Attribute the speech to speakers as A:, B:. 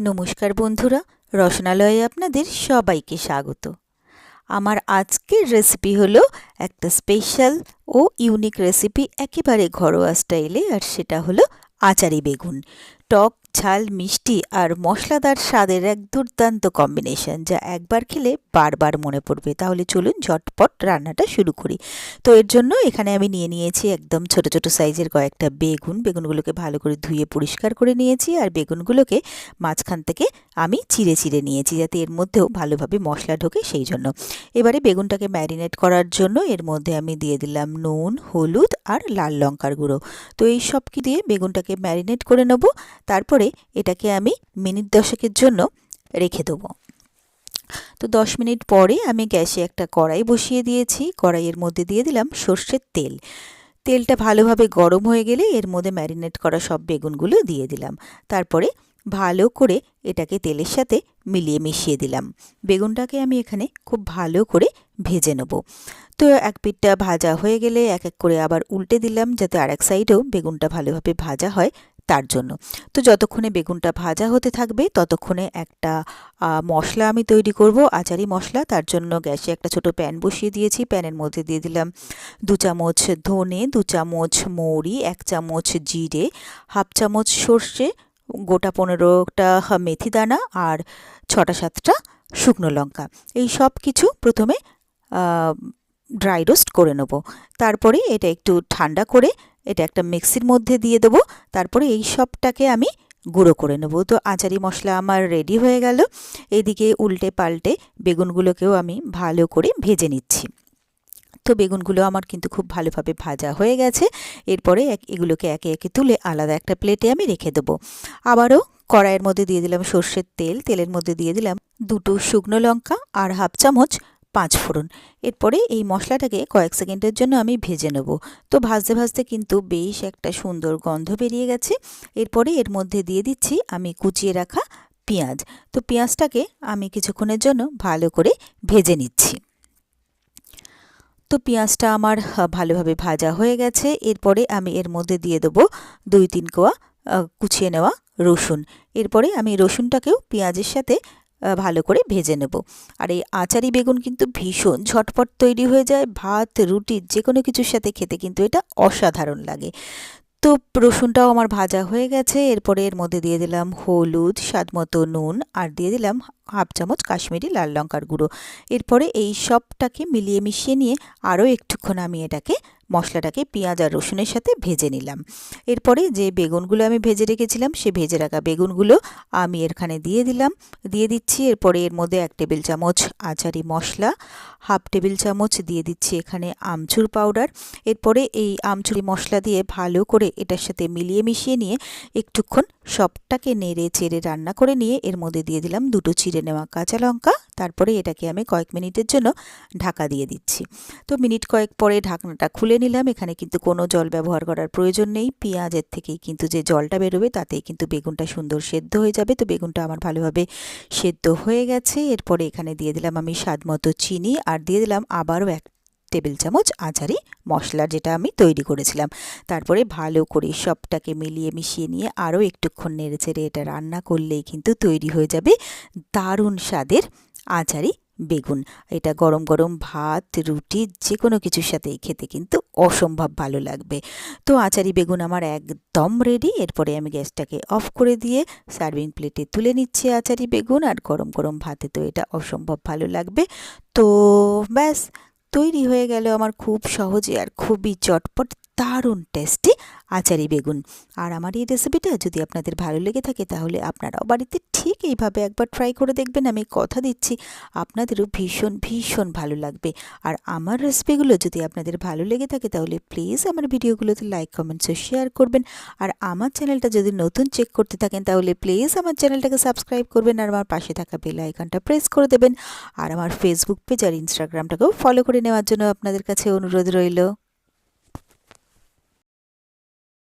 A: নমস্কার বন্ধুরা, রসনালয়ে আপনাদের সবাইকে স্বাগত। আমার আজকের রেসিপি হলো একটা স্পেশাল ও ইউনিক রেসিপি একেবারে ঘরোয়া স্টাইলে আর সেটা হলো আচারি বেগুন। টক, ঝাল, মিষ্টি আর মশলাদার স্বাদের এক দুর্দান্ত কম্বিনেশন যা একবার খেলে বারবার মনে পড়বে। তাহলে চলুন ঝটপট রান্নাটা শুরু করি। তো এর জন্য এখানে আমি নিয়ে নিয়েছি একদম ছোট ছোট সাইজের কয়েকটা বেগুন। বেগুনগুলোকে ভালো করে ধুয়ে পরিষ্কার করে নিয়েছি আর বেগুনগুলোকে মাঝখান থেকে আমি চিড়ে চিড়ে নিয়েছি যাতে এর মধ্যেও ভালোভাবে মশলা ঢোকে সেই জন্য। এবারে বেগুনটাকে ম্যারিনেট করার জন্য এর মধ্যে আমি দিয়ে দিলাম নুন, হলুদ আর লাল লঙ্কার গুঁড়ো। তো এই সব কি দিয়ে বেগুনটাকে ম্যারিনেট করে নেব? তারপরে এটাকে আমি মিনিট দশকের জন্য রেখে দেবো। তো দশ মিনিট পরে আমি গ্যাসে একটা কড়াই বসিয়ে দিয়েছি। কড়াইয়ের মধ্যে দিয়ে দিলাম সর্ষের তেল। তেলটা ভালোভাবে গরম হয়ে গেলে এর মধ্যে ম্যারিনেট করা সব বেগুনগুলো দিয়ে দিলাম। তারপরে ভালো করে এটাকে তেলের সাথে মিলিয়ে মিশিয়ে দিলাম। বেগুনটাকে আমি এখানে খুব ভালো করে ভেজে নেব। তো এক পিঠটা ভাজা হয়ে গেলে এক এক করে আবার উল্টে দিলাম যাতে আর এক সাইডেও বেগুনটা ভালোভাবে ভাজা হয়। তার জন্য। তো যতক্ষণে বেগুনটা ভাজা হতে থাকবে, ততক্ষণে একটা মশলা আমি তৈরি করব, আচারি মশলা। তার জন্য গ্যাসে একটা ছোট প্যান বসিয়ে দিয়েছি। প্যানের মধ্যে দিয়ে দিলাম দু চামচ ধনে, দু চামচ মৌরি, এক চামচ জিরে, হাফ চামচ সর্ষে, গোটা পনেরোটা মেথি দানা আর ছটা সাতটা শুকনো লঙ্কা। এই সব কিছু প্রথমে ড্রাই রোস্ট করে নেব। তারপরে এটা একটু ঠান্ডা করে এটা একটা মিক্সির মধ্যে দিয়ে দেবো। তারপরে এই সবটাকে আমি গুঁড়ো করে নেব। তো আচারি মশলা আমার রেডি হয়ে গেল। এদিকে উল্টে পাল্টে বেগুনগুলোকেও আমি ভালো করে ভেজে নিচ্ছি। তো বেগুনগুলো আমার কিন্তু খুব ভালোভাবে ভাজা হয়ে গেছে। এরপরে এক, এগুলোকে একে একে তুলে আলাদা একটা প্লেটে আমি রেখে দেবো। আবারও কড়াইয়ের মধ্যে দিয়ে দিলাম সর্ষের তেল। তেলের মধ্যে দিয়ে দিলাম দুটো শুকনো লঙ্কা আর হাফ চামচ পাঁচ ফোড়ন। এরপরে এই মশলাটাকে কয়েক সেকেন্ডের জন্য আমি ভেজে নেব। তো ভাজতে ভাজতে কিন্তু বেশ একটা সুন্দর গন্ধ বেরিয়ে গেছে। এরপরে এর মধ্যে দিয়ে দিচ্ছি আমি কুচিয়ে রাখা পেঁয়াজ। তো পেঁয়াজটাকে আমি কিছুক্ষণের জন্য ভালো করে ভেজে নিচ্ছি। তো পেঁয়াজটা আমার ভালোভাবে ভাজা হয়ে গেছে। এরপরে আমি এর মধ্যে দিয়ে দেবো দুই তিন কোয়া কুচিয়ে নেওয়া রসুন। এরপরে আমি রসুনটাকেও পেঁয়াজের সাথে ভালো করে ভেজে নেব। আর এই আচারি বেগুন কিন্তু ভীষণ ঝটপট তৈরি হয়ে যায়, ভাত, রুটি যে কোনো কিছুর সাথে খেতে কিন্তু এটা অসাধারণ লাগে। তো রসুনটাও আমার ভাজা হয়ে গেছে, এরপরে এর মধ্যে দিয়ে দিলাম হলুদ, স্বাদ মতো নুন, আর দিয়ে দিলাম হাফ চামচ কাশ্মীরি লাল লঙ্কার গুঁড়ো। এরপরে এই সবটাকে মিলিয়ে মিশিয়ে নিয়ে আরও একটুক্ষণ আমি এটাকে মশলাটাকে পেঁয়াজ আর রসুনের সাথে ভেজে নিলাম। এরপরে যে বেগুনগুলো আমি ভেজে রেখেছিলাম, সে ভেজে রাখা বেগুনগুলো আমি এখানে দিয়ে দিলাম। দিয়ে দিচ্ছি, এরপরে এর মধ্যে এক টেবিল চামচ আচারি মশলা, হাফ টেবিল চামচ দিয়ে দিচ্ছি এখানে আমচুর পাউডার। এরপরে এই আমচুরি মশলা দিয়ে ভালো করে এটার সাথে মিলিয়ে মিশিয়ে নিয়ে একটুক্ষণ সবটাকে নেড়ে চেড়ে রান্না করে নিয়ে এর মধ্যে দিয়ে দিলাম দুটো চিড়ে নেওয়া কাঁচা লঙ্কা। তারপরে এটাকে আমি কয়েক মিনিটের জন্য ঢাকা দিয়ে দিচ্ছি। তো মিনিট কয়েক পরে ঢাকনাটা খুলে নিলাম, এখানে কিন্তু কোনো জল ব্যবহার করার প্রয়োজন নেই। পেঁয়াজের থেকেই কিন্তু যে জলটা বেরোবে, তাতেই কিন্তু বেগুনটা সুন্দর সেদ্ধ হয়ে যাবে। তো বেগুনটা আমার ভালোভাবে সেদ্ধ হয়ে গেছে। এরপরে এখানে দিয়ে দিলাম আমি স্বাদ মতো চিনি আর দিয়ে দিলাম আবারও এক টেবিল চামচ আচারি মশলা যেটা আমি তৈরি করেছিলাম। তারপরে ভালো করে সবটাকে মিলিয়ে মিশিয়ে নিয়ে আরও একটুক্ষণ নেড়ে চেড়ে এটা রান্না করলেই কিন্তু তৈরি হয়ে যাবে দারুণ স্বাদের আচারি বেগুন, এটা গরম গরম ভাত, রুটি যে কোনো কিছুর সাথেই খেতে কিন্তু অসম্ভব ভালো লাগবে। তো আচারি বেগুন আমার একদম রেডি এরপরে আমি গ্যাসটাকে অফ করে দিয়ে সার্ভিং প্লেটে তুলে নিচ্ছি আচারি বেগুন, আর গরম গরম ভাতে তো এটা অসম্ভব ভালো লাগবে। তো ব্যাস, তৈরি হয়ে গেল আমার খুব সহজে আর খুবই চটপট দারুণ টেস্টি আচারি বেগুন। আর আমার এই রেসিপিটা যদি আপনাদের ভালো লেগে থাকে তাহলে আপনারাও বাড়িতে ঠিক এইভাবে একবার ট্রাই করে দেখবেন। আমি কথা দিচ্ছি, আপনাদেরও ভীষণ ভীষণ ভালো লাগবে। আর আমার রেসিপিগুলো যদি আপনাদের ভালো লেগে থাকে তাহলে প্লিজ আমার ভিডিওগুলোতে লাইক কমেন্টস ও শেয়ার করবেন। আর আমার চ্যানেলটা যদি নতুন চেক করতে থাকেন তাহলে প্লিজ আমার চ্যানেলটাকে সাবস্ক্রাইব করবেন। আর আমার পাশে থাকা বেল আইকনটা প্রেস করে দেবেন। আর আমার ফেসবুক পেজ আর ইনস্টাগ্রামটাকেও ফলো করে নেওয়ার জন্য আপনাদের কাছে অনুরোধ রইল।